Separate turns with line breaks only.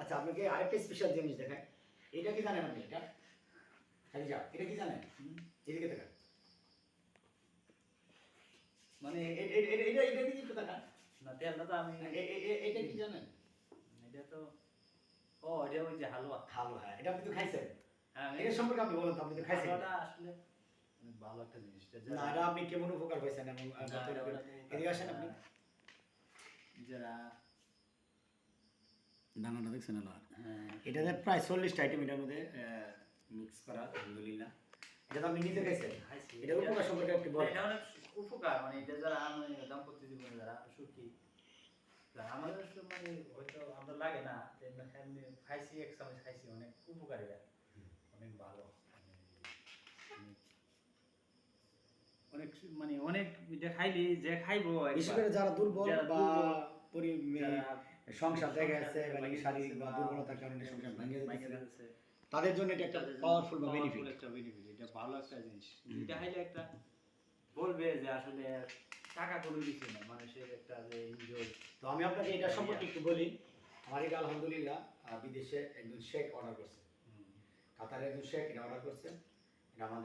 আচ্ছা আপনাকে আরেকটা স্পেশাল জিনিস দেখায় এটা কি জানেন আপনি এটা? খাদিজা এটা কি জানেন? এদিকে দেখান মানে এটা এটা দিকে একটু দেখান
না তেলটা তো আমি
এটা কি জানেন?
এটা তো ও এটা ওই যে হালুয়া।
ভালো হ্যাঁ এটা আপনি তো খাইছেন।
হ্যাঁ
এটা সম্পর্কে আপনি বলেন তো আপনি তো খাইছেন।
হালুয়াটা আসলে অনেক ভালো একটা জিনিস এটা
না এটা আপনি কেমন উপকার হয়েছেন এবং এদিকে আসেন আপনি।
যারা
দানাটা দেখছেন না
হ্যাঁ
এটাতে প্রায় চল্লিশটা আইটেম এটার মধ্যে মিক্স করা আলহামদুলিল্লাহ। এটা তো আপনি নিজে খাইছেন এটা উপকার সম্পর্কে একটু বলেন।
এটা অনেক উপকার মানে এটা যারা আমি দাম্পত্য জীবনে যারা সুখী যারা আমাদের মানে হয়তো আমরা লাগে না তো এমনি এমনি খাইছি এক চামচ খাইছি অনেক উপকারী অনেক ভালো। মানে অনেক- মানে এটা খাইলি যে খাইবো
বিশেষ করে যারা দুর্বল বা
যারা
সংসার দেখা যাচ্ছে
সংসার
মানে শারীরিক বা দুর্বলতার কারণে সংসার ভেঙে যাচ্ছে। তাদের জন্য এটা একটা পাওয়ারফুল বা বেনিফিট
একটা benefit, এটা ভালো একটা জিনিস। এটা খাইলে একটা বলবে যে আসলে টাকা কোনো কিছু না মানুষের একটা যে এনজয়
তো আমি আপনাকে এটা সম্পর্কে একটু বলি। আমার এটা আলহামদুলিল্লাহ বিদেশে একজন শেখ অর্ডার করছে। কাতারে একজন শেখ এটা অর্ডার করছে। এটা আমাদের